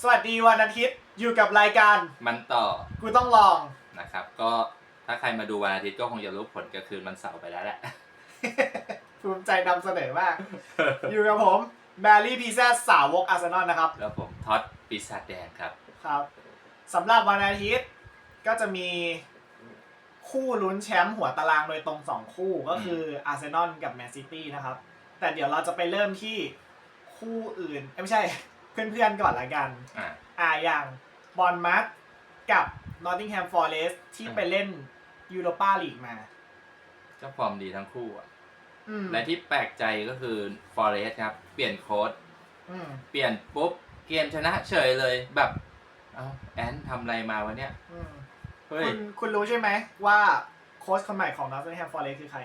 สวัสดีวันอาทิตย์อยู่กับรายการมันต่อกูต้องลองนะครับ ก็ถ้าใครมาดูวันอาทิตย์ก็คงจะรู้ผลก็คือมันเสาร์ไปแล้วแหละ ภูมิใจนำเสนอมาก อยู่กับผมแบรี่พีแซสาวกอาร์เซนอลนะครับแล้วผมท็อตปีศาจแดงครับ ครับสำหรับวันอาทิตย์ก็จะมีคู่ลุ้นแชมป์หัวตารางโดยตรงสองคู่ก็คืออาร์เซนอลกับแมนซิตี้นะครับ แต่เดี๋ยวเราจะไปเริ่มที่คู่อื่นเอ้ยไม่ใช่ เพื่อนๆก่อนละกัน อ่า อ่าอย่างบอลมัสกับนอตติงแฮมฟอร์เรสที่อืม ไปเล่นยูโรปาลีกมาเจ้าฟอร์มดีทั้งคู่อะอืมและที่แปลกใจก็คือฟอร์เรสครับ เปลี่ยนโค้ดอืมเปลี่ยนปุ๊บ เกมชนะเฉยเลยแบบเอ้าแอนทำอะไรมาวะเนี่ยอืมเฮ้ยคุณคุณรู้ใช่ไหมว่าโค้ชคนใหม่ของนอตติงแฮมฟอร์เรสคือใคร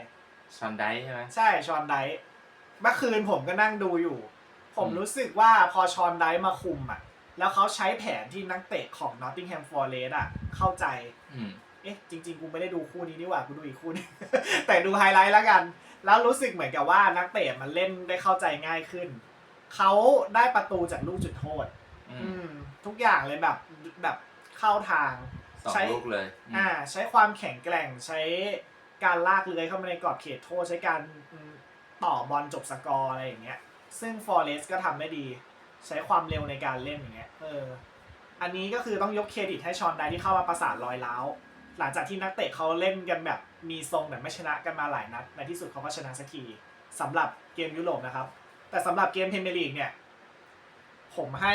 ชอนไดใช่ไหมใช่ชอนไดท์เมื่อคืนผมก็นั่งดูอยู่ ผมอืมรู้สึกว่าพอชอนไดท์มาคุมอะ แล้วเขาใช้แผนที่นักเตะของ Nottingham Forest อะ เข้าใจ อืม เอ๊ะ จริง ๆ กูไม่ได้ดูคู่นี้นี่หว่า กูดูอีกคู่นึง แต่ดูไฮไลท์แล้วกัน แล้วรู้สึกเหมือนกับว่านักเตะมันเล่นได้เข้าใจง่ายขึ้น เขาได้ประตูจากลูกจุดโทษ อือืมม ทุกอย่างเลยแบบแบบเข้าทาง สองใช้ ลูกเลยอืมอ่าใช้ความแข็งแกร่งใช้การลากเลื้อยเข้ามาในกรอบเขตโทษใช้การอืมต่อบอลจบสกอร์อะไรอย่างเงี้ย ซึ่งฟอร์เรสก็ทำได้ดี ใช้ความเร็วในการเล่นอย่างเงี้ยเอออันนี้ก็คือต้องยกเครดิตให้ชอนไดที่เข้ามาประสานรอยร้าวหลังจากที่นักเตะเขาเล่นกันแบบมีทรงแต่ไม่ชนะกันมาหลายนัด ในที่สุดเขาก็ชนะสักทีสำหรับเกมยุโรปนะครับ แต่สำหรับเกมพรีเมียร์ลีกเนี่ย ผมให้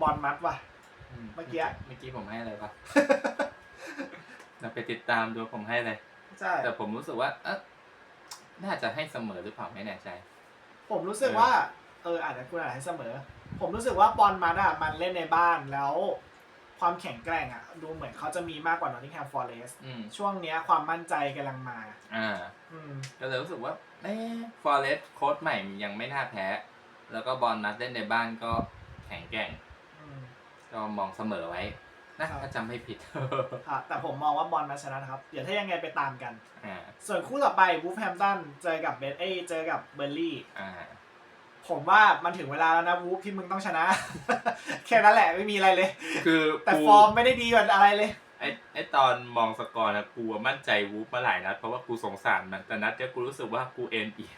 บอลมัดว่ะ เมื่อกี้ เมื่อกี้ผมให้อะไรปะเราไปติดตามดูผมให้เลย ใช่ แต่ผมรู้สึกว่า เอะน่าจะให้เสมอหรือเปล่าไม่แน่ใจ ผมรู้สึกว่า เอออาจจะคุณอาจให้เสมอ ผมรู้สึกว่าบอลมัดอะมันเล่นในบ้านแล้ว ความแข็งแกร่งอะ ดูเหมือนเขาจะมีมากกว่านอตติงแฮมฟอร์เรสอืมช่วงเนี้ยความมั่นใจกำลังมา อ่า อืม ก็เลยรู้สึกว่า เอ๊ฟอร์เรสโค้ดใหม่ยังไม่น่าแพ้ แล้วก็บอลนัดเล่นในบ้านก็แข็งแกร่ง อืม ก็มองเสมอไว้ นะครับ ถ้าจำไม่ผิดค่ะแต่ผมมองว่าบอลมาชนะนะครับ เดี๋ยวถ้ายังไงไปตามกัน อ่าส่วนคู่ต่อไปวูฟแฮมตันเจอกับเบเอยเจอกับเบอร์ลี่ อ่าผมว่ามันถึงเวลาแล้วนะวูฟที่มึงต้องชนะ แค่นั้นแหละไม่มีอะไรเลย คือแต่กูฟอร์มไม่ได้ดีกว่าอะไรเลย ไอ้ไอ้ตอนมองสกอร์นะกูอะมั่นใจวูฟมาหลายนัดเพราะว่ากูสงสารมันแต่นัดเนี้ยกูรู้สึกว่ากูเอ็นอีก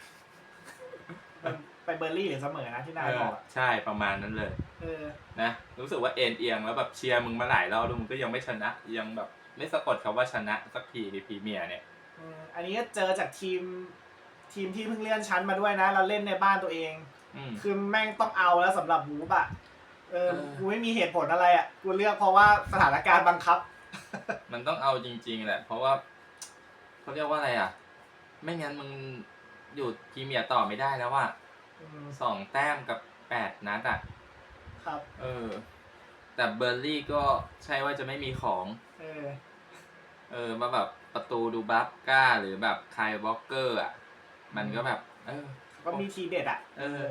ไปเบอร์ลี่หรือเสมอนะที่นายบอกอะใช่ประมาณนั้นเลย เออ นะรู้สึกว่าเอ็นเอียงแล้วแบบเชียร์มึงมาหลายรอบแล้วมึงก็ยังไม่ชนะ ยังแบบไม่สะกดคำว่าชนะสักทีในพรีเมียร์เนี่ย อืมอันนี้ก็เจอจากทีม ทีมที่เพิ่งเลื่อนชั้นมาด้วยนะ เราเล่นในบ้านตัวเอง อืม คือแม่งต้องเอาแล้วสำหรับบูฟอะเออเออ กูไม่มีเหตุผลอะไรอะกูเลือกเพราะว่าสถานการณ์บังคับ มันต้องเอาจริง ๆ แหละ เพราะว่าเขาเรียกว่าอะไรอะ ไม่งั้นมึงอยู่พรีเมียร์ต่อไม่ได้แล้วว่าอืม สองแต้มกับแปดนัดอะ ครับ เออ แต่เบอร์ลี่ก็ใช่ว่าจะไม่มีของ เออ เออมาแบบประตูดูบัฟก้าหรือแบบคายวอลเกอร์อะ มันก็แบบ เออ ก็มีทีเด็ดอะ เออ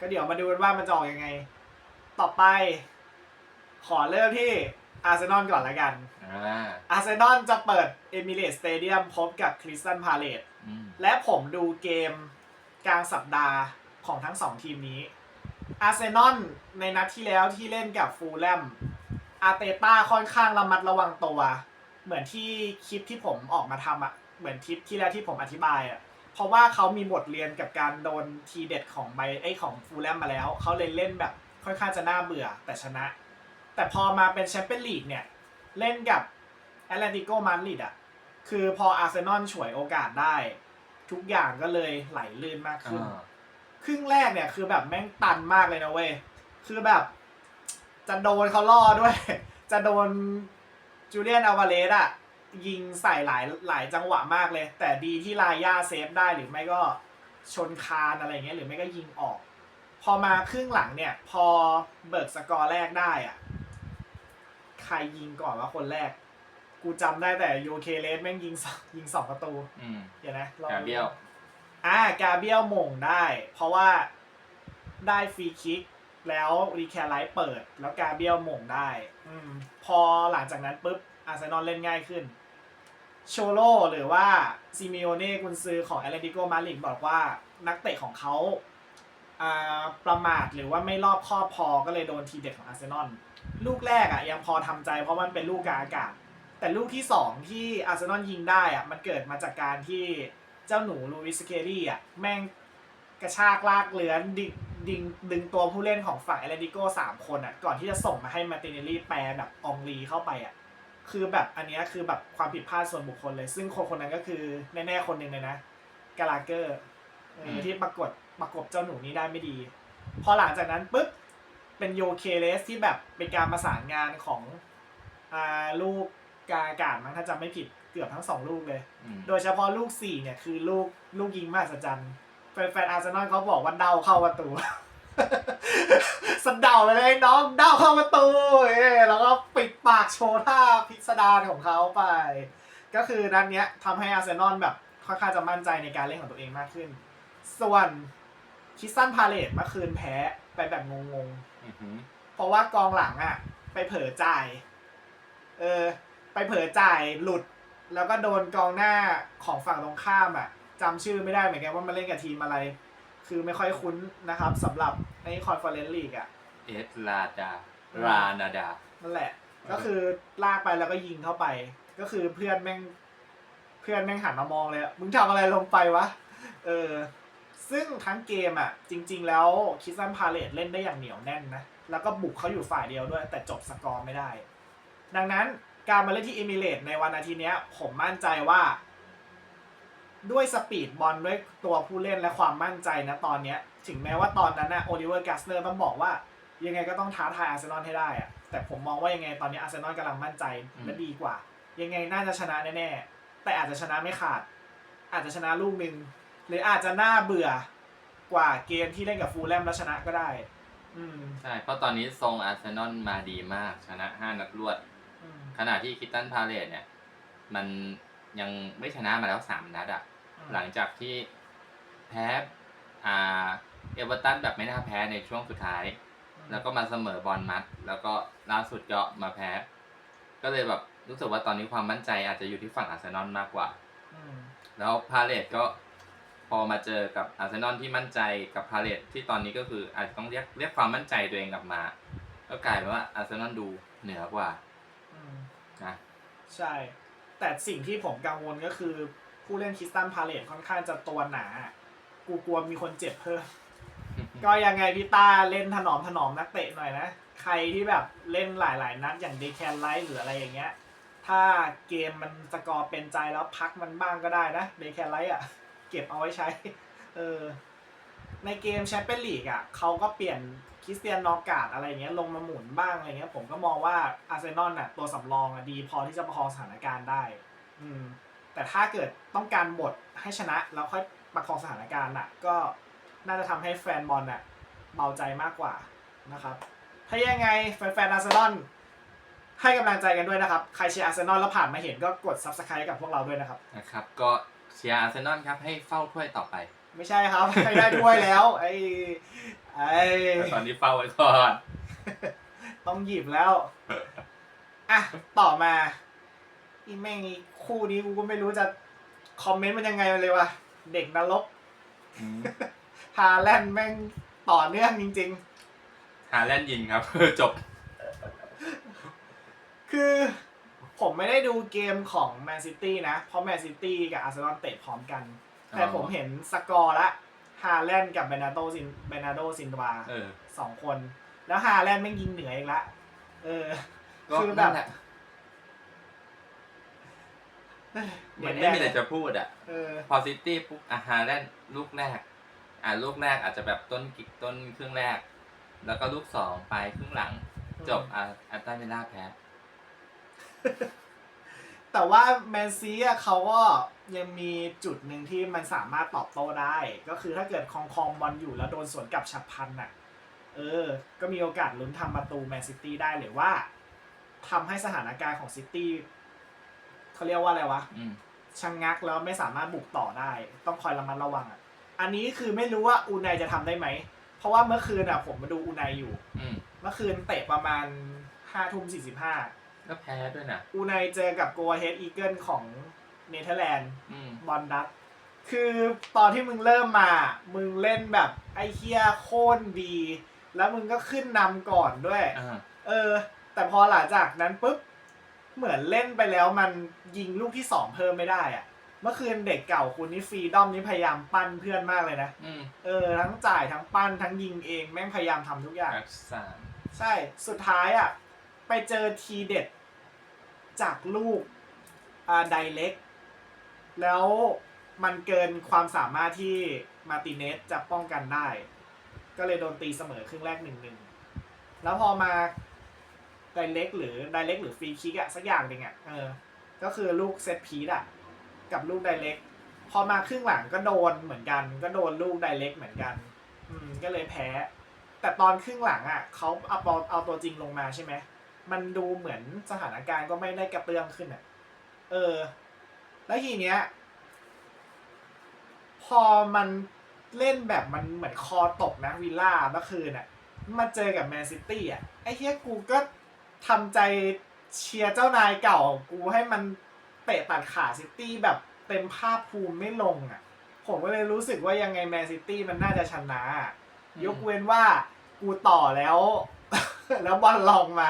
ก็เดี๋ยวมาดูกันว่ามันจะออกยังไง ต่อไป ขอเริ่มที่อาร์เซนอลก่อนละกันอ่าอาร์เซนอลจะเปิดเอมิเรตสเตเดียมพบกับคริสตันพาเลตอืมและผมดูเกม กลางสัปดาห์ของทั้งสองทีมนี้ อาร์เซนอลในนัดที่แล้วที่เล่นกับฟูลแลม อาร์เตต้าค่อนข้างระมัดระวังตัว เหมือนที่คลิปที่ผมออกมาทำอะเหมือนคลิปที่แล้วที่ผมอธิบายอะเพราะว่าเขามีบทเรียนกับการโดนทีเด็ดของไบไอของฟูลแลมมาแล้ว เขาเลยเล่นแบบค่อนข้างจะน่าเบื่อแต่ชนะ แต่พอมาเป็นแชมเปี้ยนลีกเนี่ย เล่นกับแอตเลติโกมาดริดอะคือพออาร์เซนอลฉวยโอกาสได้ ทุกอย่างก็เลยไหลลื่นมากขึ้น อ่าครึ่งแรกเนี่ยคือแบบแม่งตันมากเลยนะเว้ย คือแบบ จะโดนเขาล่อด้วย จะโดนจูเลียนอลวาเลสอะยิงใส่หลายหลายจังหวะมากเลย แต่ดีที่ลาย่าเซฟได้หรือไม่ก็ชนคานอะไรเงี้ยหรือไม่ก็ยิงออก พอมาครึ่งหลังเนี่ย พอเบิกสกอร์แรกได้อะใครยิงก่อนว่าคนแรก กูจำได้แต่โยเคเลสแม่งยิงสองยิงสองประตู อืมเดี๋ยวนะลองกาดูเบียว อ่ากาเบียลหม่งได้ เพราะว่าได้ฟรีคิก แล้วรีแคร์ไลท์เปิด แล้วกาเบียลหม่งได้ อืม พอหลังจากนั้นปุ๊บอาร์เซนอลเล่นง่ายขึ้น โชโลหรือว่าซิมิโอเน่กุนซือของแอตเลติโกมาดริดบอกว่านักเตะของเขาอ่าประมาทหรือว่าไม่รอบคอบพอก็เลยโดนทีเด็ดของอาร์เซนอลลูกแรกอะยังพอทำใจเพราะมันเป็นลูกกลางอากาศ แต่ลูกที่สองที่อาร์เซนอลยิงได้อะมันเกิดมาจากการที่เจ้าหนูลูอิสเคลี่อะแม่งกระชากลากเลื้อนดิดึงดึงตัวผู้เล่นของฝั่งเอเลดิโก้สามคนอะก่อนที่จะส่งมาให้มาร์ติเนลลี่แปรแบบอองลีเข้าไปอะคือแบบอันเนี้ยคือแบบความผิดพลาดส่วนบุคคลเลย ซึ่งคนคนนั้นก็คือแน่ๆคนหนึ่งเลยนะกาลาเกอร์เอออืมที่ปรากฏประกบเจ้าหนูนี้ได้ไม่ดี พอหลังจากนั้นปุ๊บเป็นโยเคเลสที่แบบเป็นการประสานงานของอ่าลูก กาอากาศมั้งถ้าจำไม่ผิดเกือบทั้งสองลูกเลย อืมโดยเฉพาะลูกสี่เนี่ยคือลูกลูกยิงมหัศจรรย์แฟนๆอาร์เซนอลเขาบอกว่าเดาเข้าประตู สะเดาไปเลยน้องเดาเข้าประตูเอ้แล้วก็ปิดปากโชว์ท่าพิสดารของเขาไป ก็คือนัดเนี้ยทำให้อาร์เซนอลแบบค่อนข้างจะมั่นใจในการเล่นของตัวเองมากขึ้น ส่วนคิสตันพาเลตเมื่อคืนแพ้ไปแบบงงๆ อือหือเพราะว่ากองหลังอะไปเผลอจ่าย เออ ไปเผลอจ่ายหลุด แล้วก็โดนกองหน้าของฝั่งตรงข้ามอะจำชื่อไม่ได้เหมือนกันว่ามันเล่นกับทีมอะไร คือไม่ค่อยคุ้นนะครับสำหรับในคอนเฟอเรนซ์ลีกอะเอสลาดารานาดา นั่นแหละ ก็คือลากไปแล้วก็ยิงเข้าไป ก็คือเพื่อนแม่ง เพื่อนแม่งหันมามองเลยอะมึงทำอะไรลงไปวะ เออ ซึ่งทั้งเกมอะ จริง ๆ แล้วคิสซันพาเลตเล่นได้อย่างเหนียวแน่นนะ แล้วก็บุกเขาอยู่ฝ่ายเดียวด้วย แต่จบสกอร์ไม่ได้ ดังนั้น การมาเล่นที่เอมิเรตในวันอาทิตย์เนี้ยผมมั่นใจว่า ด้วยสปีดบอลด้วยตัวผู้เล่นและความมั่นใจนะตอนเนี้ย ถึงแม้ว่าตอนนั้นนะโอลิเวอร์กัสเนอร์ต้องบอกว่า ยังไงก็ต้องท้าทายอาร์เซนอลให้ได้อะแต่ผมมองว่ายังไงตอนนี้อาร์เซนอลกำลังมั่นใจอืมและดีกว่า ยังไงน่าจะชนะแน่ๆแต่อาจจะชนะไม่ขาด อาจจะชนะลูกหนึ่งหรืออาจจะน่าเบื่อกว่าเกมที่เล่นกับฟูลแลมแล้วชนะก็ได้ อืมใช่เพราะตอนนี้ทรงอาร์เซนอลมาดีมากชนะ5นัดรวดอืม ขณะที่คิตตันพาเลตเนี่ย มันยังไม่ชนะมาแล้ว3นัดอะหลังจากที่แพ้อ่าเอเวอร์ตันแบบไม่น่าแพ้ในช่วงสุดท้าย แล้วก็มาเสมอบอลมัด แล้วก็ล่าสุดก็มาแพ้ ก็เลยแบบรู้สึกว่าตอนนี้ความมั่นใจอาจจะอยู่ที่ฝั่งอาร์เซนอลมากกว่าอืมแล้วพาเลตก็พอมาเจอกับอาร์เซนอลที่มั่นใจกับพาเลตที่ตอนนี้ก็คืออาจจะต้องเรียกเรียกความมั่นใจตัวเองกลับมา ก็กลายเป็นว่าอาร์เซนอลดูเหนือกว่าอืม นะใช่ แต่สิ่งที่ผมกังวลก็คือ ผู้เล่นคริสตันพาเลตค่อนข้างจะตัวหนา กูกลัวมีคนเจ็บเพิ่ม ก็ยังไงพี่ต้าเล่นถนอมถนอมนักเตะหน่อยนะ ใครที่แบบเล่นหลาย ๆ นัดอย่างเดคแคนไลท์หรืออะไรอย่างเงี้ย ถ้าเกมมันสกอร์เป็นใจแล้วพักมันบ้างก็ได้นะเดคแคนไลท์อะ เก็บเอาไว้ใช้ เออ ในเกมแชมเปี้ยนลีกอะเขาก็เปลี่ยนคริสเตียนนอกาดอะไรเงี้ยลงมาหมุนบ้างอะไรเงี้ยผมก็มองว่าอาร์เซนอลน่ะตัวสำรองอะดีพอที่จะประคองสถานการณ์ได้ อืม แต่ถ้าเกิดต้องการบทให้ชนะแล้วค่อยประคองสถานการณ์อะ ก็น่าจะทำให้แฟนบอลน่ะเบาใจมากกว่านะครับ ถ้ายังไงแฟนๆอาร์เซนอลให้กำลังใจกันด้วยนะครับ ใครเชียร์อาร์เซนอลแล้วผ่านมาเห็นก็กด subscribe กับพวกเราด้วยนะครับ นะครับ ก็เชียร์อาร์เซนอลครับให้เฝ้าถ้วยต่อไป ไม่ใช่ครับให้ได้ด้วยแล้ว ไอ้ไอ้แต่ตอนนี้เฝ้าไว้ก่อน ต้องหยิบแล้วอะต่อมาอีแม่งอีคู่นี้กูก็ไม่รู้จะคอมเมนต์มันยังไงเลยวะเด็กนรกอืมฮาแลนด์แม่งต่อเนื่องจริง ๆ ฮาแลนด์ยิงครับ จบ คือผมไม่ได้ดูเกมของแมนซิตี้นะ เพราะแมนซิตี้กับอาร์เซนอลเตะพร้อมกันอ๋อ แต่ผมเห็นสกอร์ละฮาแลนด์กับเบนาโตซินเบนาโดซินวาเออ สองคน แล้วฮาแลนด์แม่งยิงเหนืออีกละเออ ก็คือแบบ นั่นแหละเหมือนไม่มีอะไรจะพูดอะ เออ พอซิตี้ปุ๊บอาฮาแลนด์ลูกแรก อ่าลูกแรกอาจจะแบบต้นกิกต้นครึ่งแรก แล้วก็ลูกสองไปครึ่งหลัง จบอ่าแอตตันเวล่าแพ้ แต่ว่าแมนซีอะเขาก็ยังมีจุดหนึ่งที่มันสามารถตอบโต้ได้ ก็คือถ้าเกิดคองคองบอลอยู่แล้วโดนสวนกลับฉับพลันน่ะ เออ ก็มีโอกาสลุ้นทำประตูแมนซิตี้ได้หรือว่าทำให้สถานการณ์ของซิตี้เขาเรียกว่าอะไรวะอืมชะงงักแล้วไม่สามารถบุกต่อได้ ต้องคอยระมัดระวังอะ อันนี้คือไม่รู้ว่าอูไนจะทำได้ไหม เพราะว่าเมื่อคืนอะผมมาดูอูไนอยู่อืมเมื่อคืนเตะประมาณห้าทุ่มสี่สิบห้า ก็แพ้ด้วยนะอูไนเจอกับโกเฮดอีเกิลของเนเธอร์แลนด์อืมบอลดัตคือตอนที่มึงเริ่มมา มึงเล่นแบบไอ้เฮียโค่นดี แล้วมึงก็ขึ้นนำก่อนด้วย อ่าเออ แต่พอหลังจากนั้นปุ๊บ เหมือนเล่นไปแล้วมันยิงลูกที่สองเพิ่มไม่ได้อะเมื่อคืนเด็กเก่าคุณนี่ฟรีดอมนี่พยายามปั้นเพื่อนมากเลยนะ อืมเออ ทั้งจ่ายทั้งปั้นทั้งยิงเองแม่งพยายามทำทุกอย่างแบ็กสามใช่ สุดท้ายอะ ไปเจอทีเด็ดจากลูกอ่าไดเล็ก แล้วมันเกินความสามารถที่มาติเนสจะป้องกันได้ ก็เลยโดนตีเสมอครึ่งแรกหนึ่งหนึ่งแล้วพอมาไดเล็กหรือไดเล็กหรือฟรีคิกอะสักอย่างหนึ่งอะเออ ก็คือลูกเซตพีดอะกับลูกไดเล็ก พอมาครึ่งหลังก็โดนเหมือนกัน ก็โดนลูกไดเล็กเหมือนกัน อืมก็เลยแพ้ แต่ตอนครึ่งหลังอะเขาเอาเอาตัวจริงลงมาใช่ไหม มันดูเหมือนสถานการณ์ก็ไม่ได้กระเตื้องขึ้นอะ เออ แล้วทีเนี้ย พอมันเล่นแบบมันเหมือนคอตกนะวิลล่าเมื่อคืนอะ มาเจอกับแมนซิตี้อะ ไอ้เฮียกูก็ทำใจเชียร์เจ้านายเก่าของกูให้มันเตะตัดขาซิตี้แบบเต็มภาคภูมิไม่ลงอะ ผมก็เลยรู้สึกว่ายังไงแมนซิตี้มันน่าจะชนะ ยกเว้นว่ากูต่อแล้ว แล้วบอลลองมา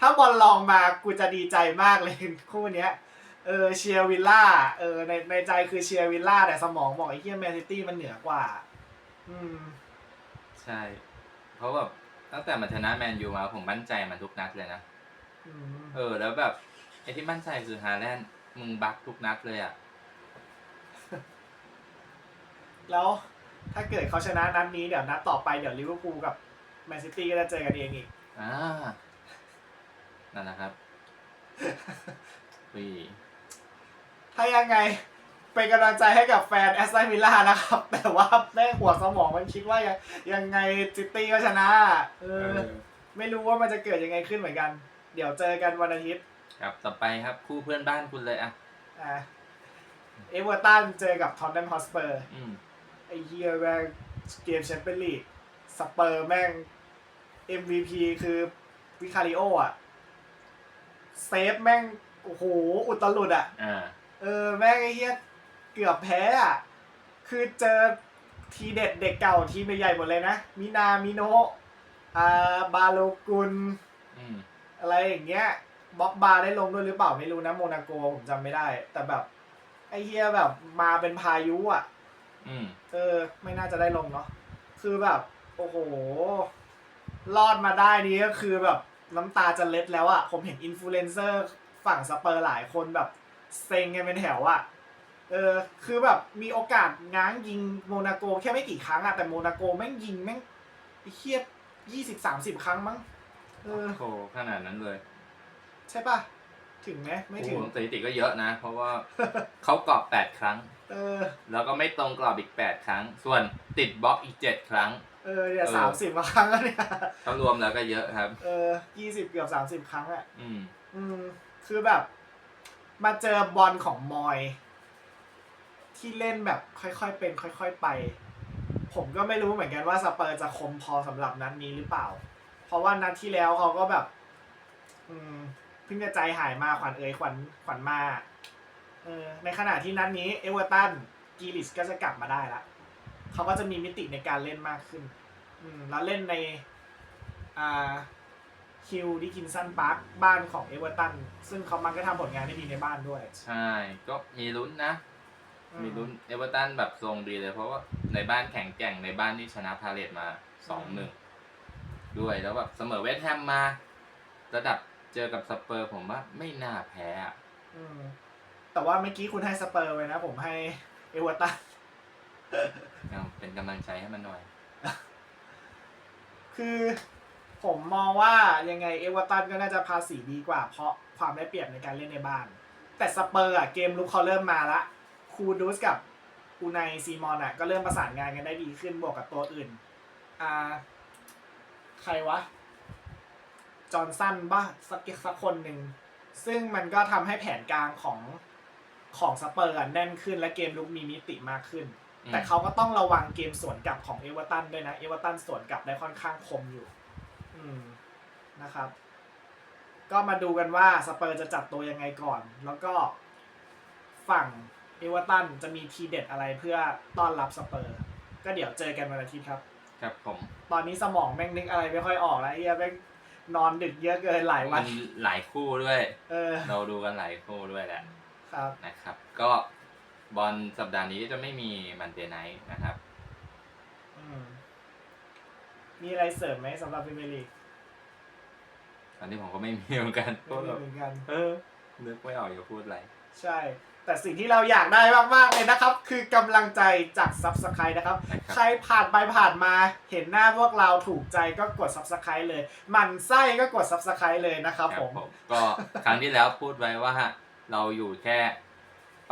ถ้าบอลลองมากูจะดีใจมากเลยคู่เนี้ยเออเชียร์วิลล่าเออในในใจคือเชียร์วิลล่าแต่สมองบอกไอ้เฮียแมนซิตี้มันเหนือกว่า อืม ใช่ เพราะแบบตั้งแต่มันชนะแมนยูมาผมมั่นใจมันทุกนัดเลยนะอืมเออ แล้วแบบไอ้ที่มั่นใจคือฮาแลนด์มึงบักทุกนัดเลยอะแล้วถ้าเกิดเขาชนะนัดนี้เดี๋ยวนัดต่อไปเดี๋ยวลิเวอร์พูลกับแมนซิตี้ก็จะเจอกันเองอีก อ่านั่นนะครับวีถ้ายังไง เป็นกำลังใจให้กับแฟนแอสตันวิลล่านะครับ แต่ว่าแม่งหัวสมองมันคิดว่ายังยังไงซิตี้ก็ชนะเอเอออไม่รู้ว่ามันจะเกิดยังไงขึ้นเหมือนกัน เดี๋ยวเจอกันวันอาทิตย์ครับต่อไปครับคู่เพื่อนบ้านคุณเลยอะ อะเอเวอร์ตันเจอกับทอ t น n น a m ฮอสเปอร์ อืม ไอเฮียแม่งเกมแชมเปี้ยนลีกสเปอร์แม่ง MVP คือวิคาริโออะเซฟแม่ง โอ้โห อุตลุดอะ อ่า เออ แม่งไอ้เฮียเกือบแพ้อะ คือเจอทีเด็ดเด็กเก่าทีมใหญ่ๆหมดเลยนะ มินามิโนะอ่าบาโลกุล อืม อะไรอย่างเงี้ยบล็อกบาร์ได้ลงด้วยหรือเปล่าไม่รู้นะโมนาโกผมจำไม่ได้ แต่แบบ ไอ้เฮียแบบมาเป็นพายุอะ อืม เออ ไม่น่าจะได้ลงเนาะคือแบบ โอ้โห รอดมาได้นี้ก็คือแบบน้ำตาจะเล็ดแล้วอะผมเห็นอินฟลูเอนเซอร์ฝั่งสเปอร์หลายคนแบบเซ็งกันเป็นแถวอะเออคือแบบมีโอกาสง้างยิงโมนาโกแค่ไม่กี่ครั้งอะแต่โมนาโกแม่งยิงแม่งไอ้เคียยี่สิบสามสิบครั้งมั้งเออโหขนาดนั้นเลย ใช่ปะถึงไหมไม่ถึงโอ้โหสถิติก็เยอะนะ เพราะว่าเขากรอบแปดครั้ง เออ แล้วก็ไม่ตรงกรอบอีกแปดครั้ง ส่วนติดบล็อกอีกเจ็ดครั้งเออเนี่ยเออ สามสิบครั้งแล้วเนี่ยเขารวมแล้วก็เยอะครับ เออยี่สิบเกือบสามสิบครั้งอะอืม อืมคือแบบ มาเจอบอลของมอย ที่เล่นแบบค่อยๆเป็น ค่อยๆไป ผมก็ไม่รู้เหมือนกันว่าสเปอร์จะคมพอสำหรับนัดนี้หรือเปล่า เพราะว่านัดที่แล้วเขาก็แบบ อืมเพิ่งจะใจหายมาขวัญเอ่ยขวัญขวัญมาเออในขณะที่นัดนี้เอเวอร์ตันกีริสก็จะกลับมาได้ละ เขาก็จะมีมิติในการเล่นมากขึ้น อืมแล้วเล่นในอ่าฮิลดิกินสันพาร์คบ้านของเอเวอร์ตันซึ่งเขามันก็ทำผลงานได้ดีในบ้านด้วย ใช่ ก็มีลุ้นนะ อืมีลุ้นเอเวอร์ตันแบบทรงดีเลย เพราะว่าในบ้านแข่งแกร่งในบ้านที่ชนะพาเลตมาสองหนึ่งด้วยแล้วแบบเสมอเวสต์แฮมมา ระดับเจอกับสเปอร์ผมว่าไม่น่าแพ้อะ อืมแต่ว่าเมื่อกี้คุณให้สเปอร์ไว้นะ ผมให้เอเวอร์ตัน เอาเป็นกำลังใจให้มันหน่อย คือผมมองว่ายังไงเอเวอร์ตันก็น่าจะภาษีดีกว่า เพราะความได้เปรียบในการเล่นในบ้าน แต่สเปอร์อะเกมลุกเขาเริ่มมาละคูดูสกับอูไนซีมอนอะก็เริ่มประสานงานกันได้ดีขึ้นบวกกับตัวอื่น อ่า ใครวะ จอห์นสันบ้าสักสักคนหนึ่ง ซึ่งมันก็ทำให้แผนกลางของของสเปอร์แน่นขึ้นและเกมลุกมีมิติมากขึ้น แต่เขาก็ต้องระวังเกมสวนกลับของเอเวอร์ตันด้วยนะ เอเวอร์ตันสวนกลับได้ค่อนข้างคมอยู่ อืมนะครับ ก็มาดูกันว่าสเปอร์จะจัดตัวยังไงก่อน แล้วก็ฝั่งเอเวอร์ตันจะมีทีเด็ดอะไรเพื่อต้อนรับสเปอร์ ก็เดี๋ยวเจอกันวันอาทิตย์ครับ ครับผม ตอนนี้สมองแม่งนึกอะไรไม่ค่อยออกแล้วไอ้เฮียแม่งนอนดึกเยอะเกินหลายวัมันนหลายคู่ด้วย เออ เราดูกันหลายคู่ด้วยแหละ ครับ นะครับ ก็ บอลสัปดาห์นี้จะไม่มีมันเดย์ไนท์นะครับ อืมมีอะไรเสริมไหมสำหรับพรีเมียร์ลีกตอนนี้ผมก็ไม่มีเหมือนกันไม่มีเหมือนกัน เออ นึกไม่ออกจะพูดอะไร ใช่ แต่สิ่งที่เราอยากได้มาก ๆ เลยนะครับ คือกำลังใจจากซับสไครต์นะครับ นะครับ ใครผ่านไปผ่านมาเห็นหน้าพวกเราถูกใจก็กด subscribe เลยหมันไส้ก็กด subscribe เลยนะครับผม ก็ครั้งที่แล้วพูดไว้ว่า เราอยู่แค่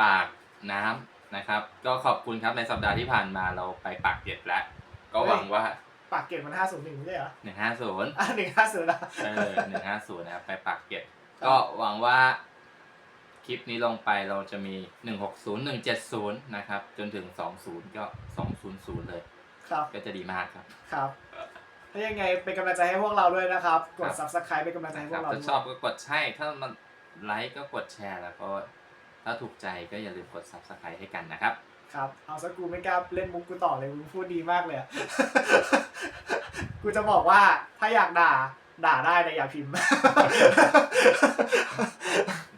ปาก น้ำนะครับ ก็ขอบคุณครับในสัปดาห์ที่ผ่านมาเราไปปากเกร็ดแล้ว ก็หวังว่าปากเก็ตมันห้าศูนย์หนึ่งไม่ใช่เหรอหนึ่งห้าศูนย์อะหนึ่งห้าศูนย์ละเออหนึ่งห้าศูนย์นะครับไปปากเกร็ดก็หวังว่าคลิปนี้ลงไปเราจะมีหนึ่งหกศูนย์หนึ่งเจ็ดศูนย์นะครับ จนถึงสองศูนย์ก็สองศูนย์ศูนย์เลยครับก็จะดีมากครับครับถ้ายังไงเป็นกำลังใจให้พวกเราด้วยนะครับ กดครับ subscribe เป็นกำลังใจให้พควรักบเราถ้าด้วยชอบก็กดใช่ ถ้ามันไลค์ก็กดแชร์แล้วก็ ถ้าถูกใจก็อย่าลืมกด subscribe ให้กันนะครับ ครับเอาสักกูไม่กล้าเล่นมุกกูต่อเลยมึงพูดดีมากเลยอะ กูจะบอกว่าถ้าอยากด่าด่าได้แต่อย่าพิมพ์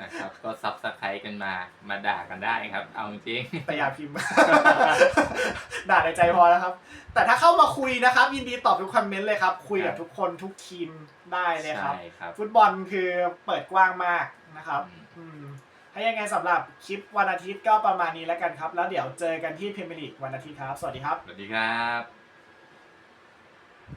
นะครับก็ซับสไครต์กันมามาด่ากันได้ครับ เอาจริง แต่อย่าพิมพ์ ด่าในใจพอแล้วครับ แต่ถ้าเข้ามาคุยนะครับ ยินดีตอบทุกคอมเมนต์เลยครับ คุยกับทุกคนทุกทีมได้เลยครับ ใช่ครับฟุตบอลคือเปิดกว้างมากนะครับ อืมอืม ถ้ายังไงสำหรับคลิปวันอาทิตย์ก็ประมาณนี้แล้วกันครับ แล้วเดี๋ยวเจอกันที่พรีเมียร์ลีกวันอาทิตย์ครับ สวัสดีครับ สวัสดีครับ